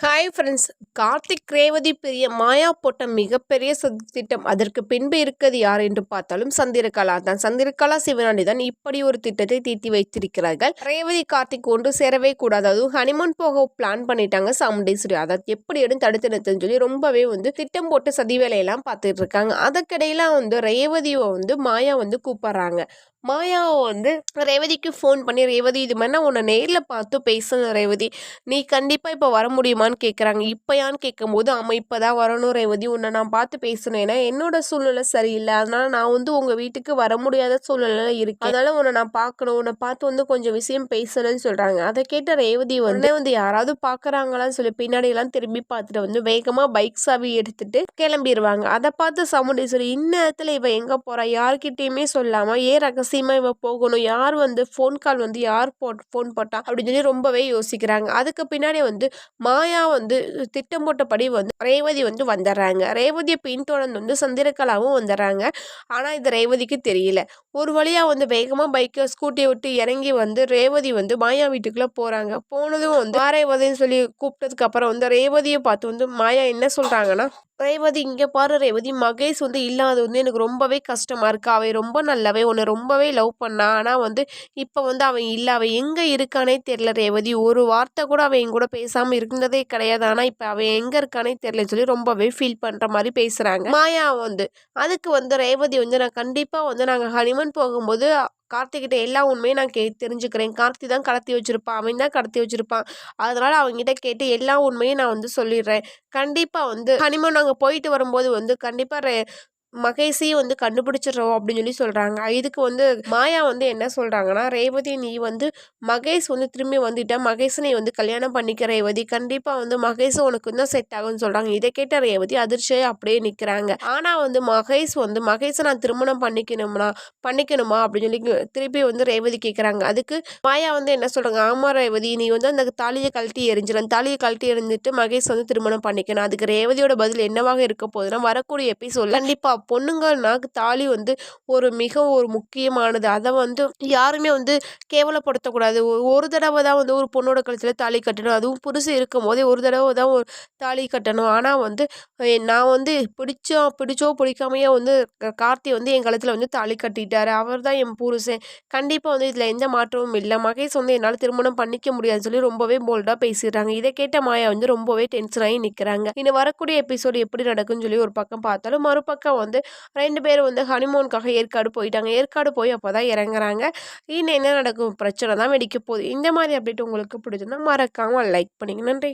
Hi friends Karthik Revathi பெரிய மாயா போட்ட மிகப்பெரிய திட்டம். அதற்கு பின்பு இருக்கிறது யார் என்று பார்த்தாலும் சந்திரகலா தான். சந்திரகலா சிவனாண்டி தான் இப்படி ஒரு திட்டத்தை தீர்த்தி வைத்திருக்கிறார்கள். ரேவதி கார்த்திக் ஒன்று சேரவே கூடாது. அதுவும் ஹனிமூன் போக பிளான் பண்ணிட்டாங்க. சாமுண்டேஸ்வரி அதை எப்படி எடுத்து தடுத்து நிறுத்துன்னு சொல்லி ரொம்பவே வந்து திட்டம் போட்டு சதி வேலையெல்லாம் பார்த்துட்டு இருக்காங்க. அதற்கிடையில வந்து ரேவதியை வந்து மாயா வந்து கூப்பிடுறாங்க. மாயாவை வந்து ரேவதிக்கு ஃபோன் பண்ணி ரேவதி இது மாதிரி நான் உன்னை நேரில் பார்த்து பேசணும் ரேவதி. நீ கண்டிப்பாக இப்போ வர முடியுமான்னு கேட்குறாங்க இப்போயான்னு கேட்கும்போது ஆமாம் இப்போ தான் வரணும் ரேவதி. உன்னை நான் பார்த்து பேசணும் ஏன்னா என்னோட சூழ்நிலை சரியில்லை. அதனால் நான் வந்து உங்கள் வீட்டுக்கு வர முடியாத சூழ்நிலை இருக்குது அதனால் உன்னை நான் பார்க்கணும். உன்னை பார்த்து வந்து கொஞ்சம் விஷயம் பேசணும்னு சொல்கிறாங்க அதை கேட்ட ரேவதி வந்து வந்து யாராவது பார்க்குறாங்களான்னு சொல்லி பின்னாடியெல்லாம் திரும்பி பார்த்துட்டு வந்து வேகமாக பைக் சாவி எடுத்துட்டு கிளம்பிடுவாங்க அதை பார்த்து சமுண்டீஸ்வரி இந்நேரத்தில் இவன் எங்கே போகிறா யார்கிட்டேயுமே சொல்லாமல் ஏ ரகசியம் அவசியமாக இவன் போகணும் யார் வந்து ஃபோன் கால் வந்து யார் போட் ஃபோன் போட்டா அப்படின்னு சொல்லி ரொம்பவே யோசிக்கிறாங்க. அதுக்கு பின்னாடி வந்து மாயா வந்து திட்டம் போட்டபடி வந்து ரேவதி வந்து வந்துடுறாங்க. ரேவதியை பின்தொடர்ந்து வந்து சந்திரகலாவும் வந்துடுறாங்க. ஆனால் இது ரேவதிக்கு தெரியல. ஒரு வழியாக வந்து வேகமாக பைக்கை ஸ்கூட்டியை விட்டு இறங்கி வந்து ரேவதி வந்து மாயா வீட்டுக்குள்ளே போகிறாங்க போனதும் வந்து ரேவதின்னு சொல்லி கூப்பிட்டதுக்கு அப்புறம் வந்து ரேவதியை பார்த்து வந்து மாயா என்ன சொல்கிறாங்கன்னா ரேவதி இங்கே பாரு ரேவதி மகேஷ் வந்து இல்லாத வந்து எனக்கு ரொம்பவே கஷ்டமாக இருக்கு. அவன் ரொம்ப நல்லவே உன்னை ரொம்பவே லவ் பண்ணா. ஆனால் வந்து இப்போ வந்து அவன் இல்லை. அவன் எங்கே இருக்கானே தெரில ரேவதி. ஒரு வார்த்தை கூட அவன் என் கூட பேசாமல் இருந்ததே கிடையாது. ஆனால் இப்போ அவன் எங்கே இருக்கானே தெரிலன்னு சொல்லி ரொம்பவே ஃபீல் பண்ணுற மாதிரி பேசுகிறாங்க மாயா வந்து அதுக்கு வந்து ரேவதி வந்து நான் கண்டிப்பாக வந்து நாங்கள் ஹனிமன் போகும்போது கார்த்திகிட்ட எல்லா உண்மையும் நான் கே தெரிஞ்சுக்கிறேன். கார்த்தி தான் கடத்தி வச்சுருப்பான் அவன் தான் கடத்தி வச்சுருப்பான். அதனால் அவங்ககிட்ட கேட்டு எல்லா உண்மையும் நான் வந்து சொல்லிடுறேன். கண்டிப்பாக வந்து ஹனிமூன் நாங்கள் போயிட்டு வரும்போது வந்து கண்டிப்பாக மகேஷையும் வந்து கண்டுபிடிச்சிடுறோம் அப்படின்னு சொல்லி சொல்கிறாங்க இதுக்கு வந்து மாயா வந்து என்ன சொல்கிறாங்கன்னா ரேவதி நீ வந்து மகேஷ் வந்து திரும்பி வந்துட்டா. மகேஷ் நீ வந்து கல்யாணம் பண்ணிக்க ரேவதி கண்டிப்பாக வந்து மகேஷ் உனக்கு தான் செட் ஆகும்னு சொல்கிறாங்க இதை கேட்ட ரேவதி அதிர்ச்சியாக அப்படியே நிற்கிறாங்க ஆனால் வந்து மகேஷ் வந்து மகேஷை நான் திருமணம் பண்ணிக்கணும்னா பண்ணிக்கணுமா? அப்படின்னு சொல்லி திருப்பி வந்து ரேவதி கேட்குறாங்க அதுக்கு மாயா வந்து என்ன சொல்கிறாங்க ஆமா ரேவதி நீ வந்து அந்த தாலியை கழட்டி எரிஞ்சிடும் தாலியை கழட்டி எரிஞ்சிட்டு மகேஷ் வந்து திருமணம் பண்ணிக்கணும். அதுக்கு ரேவதியோட பதில் என்னவாக இருக்க போதுன்னா வரக்கூடிய எபிசோட் கண்டிப்பாக பொண்ணுங்கன்னா தாலி வந்து ஒரு மிக ஒரு முக்கியமானது. அதை வந்து யாருமே வந்து கேவலப்படுத்தக்கூடாது. ஒரு தடவை தான் வந்து ஒரு பொண்ணோட கழுத்தில் தாலி கட்டணும். அதுவும் புதுசு இருக்கும் போதே ஒரு தடவை தான் ஒரு தாலி கட்டணும். ஆனால் வந்து நான் வந்து பிடிச்சோ பிடிச்சோ பிடிக்காமையோ வந்து கார்த்தி வந்து என் கழுத்தில் வந்து தாலி கட்டிட்டாரு. அவர் தான் என் புருஷன். கண்டிப்பாக வந்து இதில் எந்த மாற்றமும் இல்லை. மகேஷ் வந்து என்னால் திருமணம் பண்ணிக்க முடியாதுன்னு சொல்லி ரொம்பவே போல்டாக பேசிடுறாங்க. இதை கேட்ட மாயா வந்து ரொம்பவே டென்ஷன் ஆகி நிற்கிறாங்க இனி வரக்கூடிய எபிசோடு எப்படி நடக்குன்னு சொல்லி ஒரு பக்கம் பார்த்தாலும் மறுபக்கம் வந்து ரெண்டு பேரும் வந்து ஹனிமூனுக்காக ஏற்காடு போயிட்டாங்க. ஏற்காடு போய் அப்போ தான் இறங்குறாங்க. இன்னும் என்ன நடக்கும்? பிரச்சனை தான் வெடிக்க போகுது. இந்த மாதிரி அப்டேட் உங்களுக்கு பிடிச்சிருந்தா மறக்காமல் லைக் பண்ணிங்க. நன்றி.